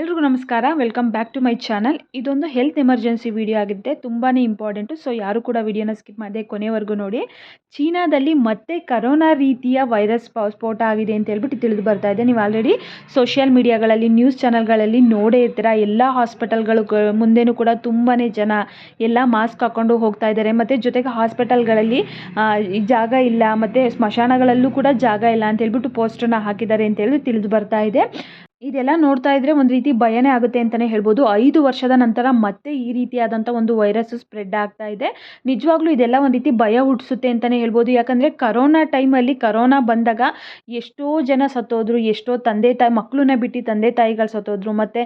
ಎಲ್ರಿಗೂ ನಮಸ್ಕಾರ. Welcome back to my channel ಇದೊಂದು ಹೆಲ್ತ್ ಎಮರ್ಜೆನ್ಸಿ ವಿಡಿಯೋ ಆಗಿದೆ ತುಂಬಾ ಇಂಪಾರ್ಟೆಂಟು ಸೊ ಯಾರು ಕೂಡ ವಿಡಿಯೋನ ಸ್ಕಿಪ್ ಮಾಡಿದೆ ಕೊನೆವರೆಗೂ ನೋಡಿ. ಚೀನಾದಲ್ಲಿ ಮತ್ತೆ ಕರೋನಾ ರೀತಿಯ ವೈರಸ್ ಸ್ಫೋಟ ಆಗಿದೆ ಅಂತ ಹೇಳ್ಬಿಟ್ಟು ತಿಳಿದು ಬರ್ತಾ ಇದೆ. ನೀವು ಆಲ್ರೆಡಿ ಸೋಷಿಯಲ್ ಮೀಡಿಯಾಗಳಲ್ಲಿ ನ್ಯೂಸ್ ಚಾನಲ್ಗಳಲ್ಲಿ ನೋಡೇ ಇರ್ತೀರ. ಎಲ್ಲ ಹಾಸ್ಪಿಟಲ್ಗಳು ಮುಂದೆನೂ ಕೂಡ ತುಂಬಾ ಜನ ಎಲ್ಲ ಮಾಸ್ಕ್ ಹಾಕ್ಕೊಂಡು ಹೋಗ್ತಾ ಇದ್ದಾರೆ. ಮತ್ತು ಜೊತೆಗೆ ಹಾಸ್ಪಿಟಲ್ಗಳಲ್ಲಿ ಜಾಗ ಇಲ್ಲ. ಮತ್ತು ಸ್ಮಶಾನಗಳಲ್ಲೂ ಕೂಡ ಜಾಗ ಇಲ್ಲ ಅಂತ ಹೇಳ್ಬಿಟ್ಟು ಪೋಸ್ಟನ್ನು ಹಾಕಿದ್ದಾರೆ ಅಂತೇಳಿ ತಿಳಿದು ಬರ್ತಾ ಇದೆ. ಇದೆಲ್ಲ ನೋಡ್ತಾ ಇದ್ರೆ ಒಂದು ರೀತಿ ಭಯನೇ ಆಗುತ್ತೆ ಅಂತಲೇ ಹೇಳ್ಬೋದು. ಐದು ವರ್ಷದ ನಂತರ ಮತ್ತೆ ಈ ರೀತಿಯಾದಂಥ ಒಂದು ವೈರಸ್ ಸ್ಪ್ರೆಡ್ ಆಗ್ತಾ ಇದೆ. ನಿಜವಾಗ್ಲೂ ಇದೆಲ್ಲ ಒಂದು ರೀತಿ ಭಯ ಹುಟ್ಟಿಸುತ್ತೆ ಅಂತಲೇ ಹೇಳ್ಬೋದು. ಯಾಕಂದರೆ ಕರೋನಾ ಟೈಮಲ್ಲಿ ಕರೋನಾ ಬಂದಾಗ ಎಷ್ಟೋ ಜನ ಸತ್ತೋದ್ರು, ಎಷ್ಟೋ ತಂದೆ ತಾಯಿ ಮಕ್ಕಳನ್ನ ಬಿಟ್ಟು ತಂದೆ ತಾಯಿಗಳು ಸತ್ತೋದ್ರು, ಮತ್ತು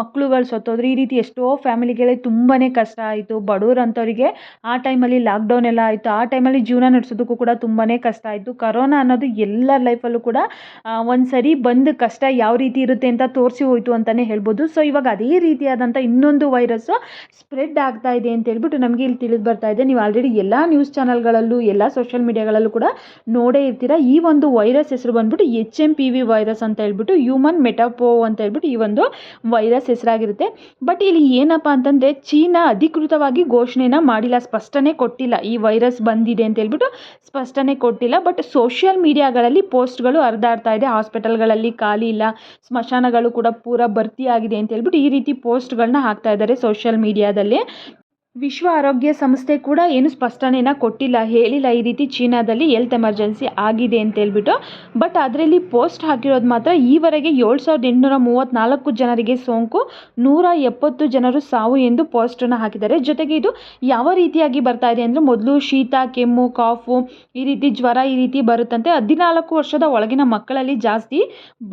ಮಕ್ಕಳುಗಳು ಸತ್ತೋದ್ರು. ಈ ರೀತಿ ಎಷ್ಟೋ ಫ್ಯಾಮಿಲಿಗಳೇ ತುಂಬಾ ಕಷ್ಟ ಆಯಿತು. ಬಡವರಂಥವ್ರಿಗೆ ಆ ಟೈಮಲ್ಲಿ ಲಾಕ್ಡೌನ್ ಎಲ್ಲ ಆಯಿತು. ಆ ಟೈಮಲ್ಲಿ ಜೀವನ ನಡೆಸೋದಕ್ಕೂ ಕೂಡ ತುಂಬಾ ಕಷ್ಟ ಆಯಿತು. ಕರೋನಾ ಅನ್ನೋದು ಎಲ್ಲರ ಲೈಫಲ್ಲೂ ಕೂಡ ಒಂದು ಸರಿ ಬಂದು ಕಷ್ಟ ಯಾವ ರೀತಿ ಇರುತ್ತೆ ಅಂತ ತೋರಿಸಿ ಹೋಯಿತು ಅಂತಲೇ ಹೇಳ್ಬೋದು. ಸೊ ಇವಾಗ ಅದೇ ರೀತಿಯಾದಂಥ ಇನ್ನೊಂದು ವೈರಸ್ಸು ಸ್ಪ್ರೆಡ್ ಆಗ್ತಾ ಇದೆ ಅಂತ ಹೇಳ್ಬಿಟ್ಟು ನಮಗೆ ಇಲ್ಲಿ ತಿಳಿದು ಬರ್ತಾ ಇದೆ. ನೀವು ಆಲ್ರೆಡಿ ಎಲ್ಲ ನ್ಯೂಸ್ ಚಾನಲ್ಗಳಲ್ಲೂ ಎಲ್ಲ ಸೋಷಿಯಲ್ ಮೀಡಿಯಾಗಳಲ್ಲೂ ಕೂಡ ನೋಡೇ ಇರ್ತೀರಾ. ಈ ಒಂದು ವೈರಸ್ ಹೆಸರು ಬಂದ್ಬಿಟ್ಟು H M P V virus ಅಂತ ಹೇಳ್ಬಿಟ್ಟು ಹ್ಯೂಮನ್ ಮೆಟಾಪೋ ಅಂತ ಹೇಳ್ಬಿಟ್ಟು ಈ ಒಂದು ವೈರಸ್ ಹೆಸರಾಗಿರುತ್ತೆ. ಬಟ್ ಇಲ್ಲಿ ಏನಪ್ಪ ಅಂತಂದರೆ ಚೀನಾ ಅಧಿಕೃತವಾಗಿ ಘೋಷಣೆನ ಮಾಡಿಲ್ಲ. ಸ್ಪಷ್ಟನೆ ಕೊಟ್ಟಿಲ್ಲ. ಈ ವೈರಸ್ ಬಂದಿದೆ ಅಂತ ಹೇಳ್ಬಿಟ್ಟು ಸ್ಪಷ್ಟನೆ ಕೊಟ್ಟಿಲ್ಲ. ಬಟ್ ಸೋಷಿಯಲ್ ಮೀಡಿಯಾಗಳಲ್ಲಿ ಪೋಸ್ಟ್ಗಳು ಹರಿದಾಡ್ತಾ ಇದೆ. ಹಾಸ್ಪಿಟಲ್ಗಳಲ್ಲಿ ಖಾಲಿ ಇಲ್ಲ. ಸ್ಮಶಾನಗಳು ಕೂಡ ಪೂರ ಭರ್ತಿಯಾಗಿದೆ ಅಂತ ಹೇಳ್ಬಿಟ್ಟು ಈ ರೀತಿ ಪೋಸ್ಟ್ಗಳನ್ನ ಹಾಕ್ತಾ ಇದ್ದಾರೆ ಸೋಷಿಯಲ್ ಮೀಡಿಯಾದಲ್ಲಿ. ವಿಶ್ವ ಆರೋಗ್ಯ ಸಂಸ್ಥೆ ಕೂಡ ಏನು ಸ್ಪಷ್ಟನೆನ ಕೊಟ್ಟಿಲ್ಲ. ಹೇಳಿಲ್ಲ, ಈ ರೀತಿ ಚೀನಾದಲ್ಲಿ ಹೆಲ್ತ್ ಎಮರ್ಜೆನ್ಸಿ ಆಗಿದೆ ಅಂತ ಹೇಳ್ಬಿಟ್ಟು. ಬಟ್ ಅದರಲ್ಲಿ ಪೋಸ್ಟ್ ಹಾಕಿರೋದು ಮಾತ್ರ ಈವರೆಗೆ ಏಳು ಸಾವಿರದ ಎಂಟುನೂರ ಮೂವತ್ತ್ನಾಲ್ಕು ಜನರಿಗೆ ಸೋಂಕು, ನೂರ ಎಪ್ಪತ್ತು ಜನರು ಸಾವು ಎಂದು ಪೋಸ್ಟನ್ನು ಹಾಕಿದ್ದಾರೆ. ಜೊತೆಗೆ ಇದು ಯಾವ ರೀತಿಯಾಗಿ ಬರ್ತಾ ಇದೆ ಅಂದರೆ ಮೊದಲು ಶೀತ, ಕೆಮ್ಮು, ಕಾಫು, ಈ ರೀತಿ ಜ್ವರ ಈ ರೀತಿ ಬರುತ್ತಂತೆ. ಹದಿನಾಲ್ಕು ವರ್ಷದ ಒಳಗಿನ ಮಕ್ಕಳಲ್ಲಿ ಜಾಸ್ತಿ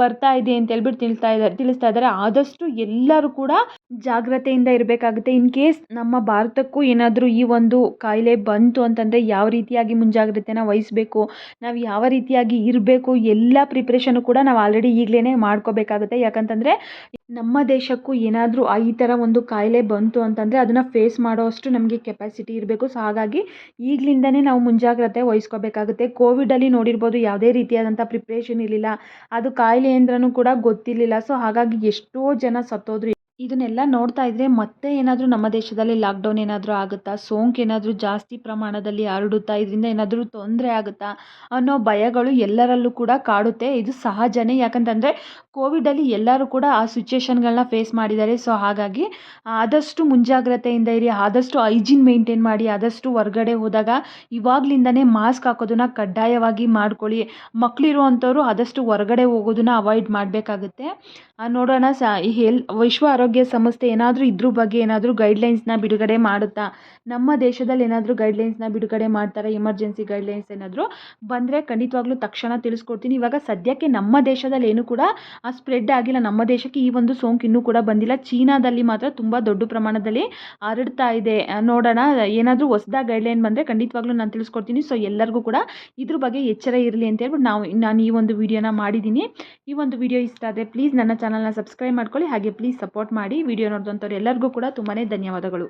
ಬರ್ತಾ ಇದೆ ಅಂತ ಹೇಳ್ಬಿಟ್ಟು ತಿಳಿಸ್ತಾ ಇದ್ದಾರೆ ತಿಳಿಸ್ತಾ ಇದ್ದಾರೆ. ಆದಷ್ಟು ಎಲ್ಲರೂ ಕೂಡ ಜಾಗ್ರತೆಯಿಂದ ಇರಬೇಕಾಗುತ್ತೆ. ಇನ್ ಕೇಸ್ ನಮ್ಮ ಭಾರತಕ್ಕೂ ಏನಾದರೂ ಈ ಒಂದು ಕಾಯಿಲೆ ಬಂತು ಅಂತಂದರೆ ಯಾವ ರೀತಿಯಾಗಿ ಮುಂಜಾಗ್ರತೆನ ವಹಿಸ್ಬೇಕು? ನಾವು ಯಾವ ರೀತಿಯಾಗಿ ಇರಬೇಕು? ಎಲ್ಲ ಪ್ರಿಪ್ರೇಷನು ಕೂಡ ನಾವು ಆಲ್ರೆಡಿ ಈಗಲೇ ಮಾಡ್ಕೋಬೇಕಾಗುತ್ತೆ. ಯಾಕಂತಂದರೆ ನಮ್ಮ ದೇಶಕ್ಕೂ ಏನಾದರೂ ಈ ಥರ ಒಂದು ಕಾಯಿಲೆ ಬಂತು ಅಂತಂದರೆ ಅದನ್ನು ಫೇಸ್ ಮಾಡೋಷ್ಟು ನಮಗೆ ಕೆಪಾಸಿಟಿ ಇರಬೇಕು. ಸೊ ಹಾಗಾಗಿ ಈಗಲಿಂದನೇ ನಾವು ಮುಂಜಾಗ್ರತೆ ವಹಿಸ್ಕೋಬೇಕಾಗುತ್ತೆ. ಕೋವಿಡಲ್ಲಿ ನೋಡಿರ್ಬೋದು ಯಾವುದೇ ರೀತಿಯಾದಂಥ ಪ್ರಿಪ್ರೇಷನ್ ಇರಲಿಲ್ಲ. ಅದು ಕಾಯಿಲೆ ಅಂದ್ರೂ ಕೂಡ ಗೊತ್ತಿರಲಿಲ್ಲ. ಸೊ ಹಾಗಾಗಿ ಎಷ್ಟೋ ಜನ ಸತ್ತೋದ್ರು. ಇದನ್ನೆಲ್ಲ ನೋಡ್ತಾ ಇದ್ದರೆ ಮತ್ತೆ ಏನಾದರೂ ನಮ್ಮ ದೇಶದಲ್ಲಿ ಲಾಕ್ಡೌನ್ ಏನಾದರೂ ಆಗುತ್ತಾ? ಸೋಂಕು ಏನಾದರೂ ಜಾಸ್ತಿ ಪ್ರಮಾಣದಲ್ಲಿ ಹರಡುತ್ತಾ? ಇದರಿಂದ ಏನಾದರೂ ತೊಂದರೆ ಆಗುತ್ತಾ? ಅನ್ನೋ ಭಯಗಳು ಎಲ್ಲರಲ್ಲೂ ಕೂಡ ಕಾಡುತ್ತೆ. ಇದು ಸಹಜನೇ. ಯಾಕಂತಂದರೆ ಕೋವಿಡಲ್ಲಿ ಎಲ್ಲರೂ ಕೂಡ ಆ ಸಿಚುವೇಶನ್ಗಳನ್ನ ಫೇಸ್ ಮಾಡಿದ್ದಾರೆ. ಸೊ ಹಾಗಾಗಿ ಆದಷ್ಟು ಮುಂಜಾಗ್ರತೆಯಿಂದ ಇರಿ. ಆದಷ್ಟು ಹೈಜೀನ್ ಮೇಂಟೈನ್ ಮಾಡಿ. ಆದಷ್ಟು ಹೊರ್ಗಡೆ ಹೋದಾಗ ಇವಾಗ್ಲಿಂದನೇ ಮಾಸ್ಕ್ ಹಾಕೋದನ್ನ ಕಡ್ಡಾಯವಾಗಿ ಮಾಡ್ಕೊಳ್ಳಿ. ಮಕ್ಕಳಿರುವಂಥವ್ರು ಆದಷ್ಟು ಹೊರಗಡೆ ಹೋಗೋದನ್ನ ಅವಾಯ್ಡ್ ಮಾಡಬೇಕಾಗುತ್ತೆ. ನೋಡೋಣ ಸ ಹೆಲ್ ವಿಶ್ವ ಆರೋಗ್ಯ ಸಂಸ್ಥೆ ಏನಾದರೂ ಇದ್ರ ಬಗ್ಗೆ ಏನಾದರೂ ಗೈಡ್ಲೈನ್ಸ್ನ ಬಿಡುಗಡೆ ಮಾಡುತ್ತಾ? ನಮ್ಮ ದೇಶದಲ್ಲಿ ಏನಾದರೂ ಗೈಡ್ಲೈನ್ಸ್ನ ಬಿಡುಗಡೆ ಮಾಡ್ತಾರೆ? ಎಮರ್ಜೆನ್ಸಿ ಗೈಡ್ಲೈನ್ಸ್ ಏನಾದರೂ ಬಂದರೆ ಖಂಡಿತವಾಗ್ಲೂ ತಕ್ಷಣ ತಿಳಿಸ್ಕೊಡ್ತೀನಿ. ಇವಾಗ ಸದ್ಯಕ್ಕೆ ನಮ್ಮ ದೇಶದಲ್ಲಿ ಏನು ಕೂಡ ಆ ಸ್ಪ್ರೆಡ್ ಆಗಿಲ್ಲ. ನಮ್ಮ ದೇಶಕ್ಕೆ ಈ ಒಂದು ಸೋಂಕು ಇನ್ನೂ ಕೂಡ ಬಂದಿಲ್ಲ. ಚೀನಾದಲ್ಲಿ ಮಾತ್ರ ತುಂಬ ದೊಡ್ಡ ಪ್ರಮಾಣದಲ್ಲಿ ಹರಡ್ತಾ ಇದೆ. ನೋಡೋಣ. ಏನಾದರೂ ಹೊಸದಾಗಿ ಗೈಡ್ಲೈನ್ ಬಂದರೆ ಖಂಡಿತವಾಗ್ಲೂ ನಾನು ತಿಳಿಸ್ಕೊಡ್ತೀನಿ. ಸೊ ಎಲ್ಲರಿಗೂ ಕೂಡ ಇದ್ರ ಬಗ್ಗೆ ಎಚ್ಚರ ಇರಲಿ ಅಂತ ಹೇಳ್ಬಿಟ್ಟು ನಾವು ನಾನು ಈ ಒಂದು ವಿಡಿಯೋನ ಮಾಡಿದ್ದೀನಿ. ಈ ಒಂದು ವಿಡಿಯೋ ಇಷ್ಟ ಆದರೆ ಪ್ಲೀಸ್ ನನ್ನ ಚಾನಲ್ನ ಸಬ್ಸ್ಕ್ರೈಬ್ ಮಾಡ್ಕೊಳ್ಳಿ. ಹಾಗೆ ಪ್ಲೀಸ್ ಸಪೋರ್ಟ್ ಮಾಡಿ ವಿಡಿಯೋ ನೋಡಿದಂಥವ್ರು ಎಲ್ಲರಿಗೂ ಕೂಡ ತುಂಬಾ ಧನ್ಯವಾದಗಳು.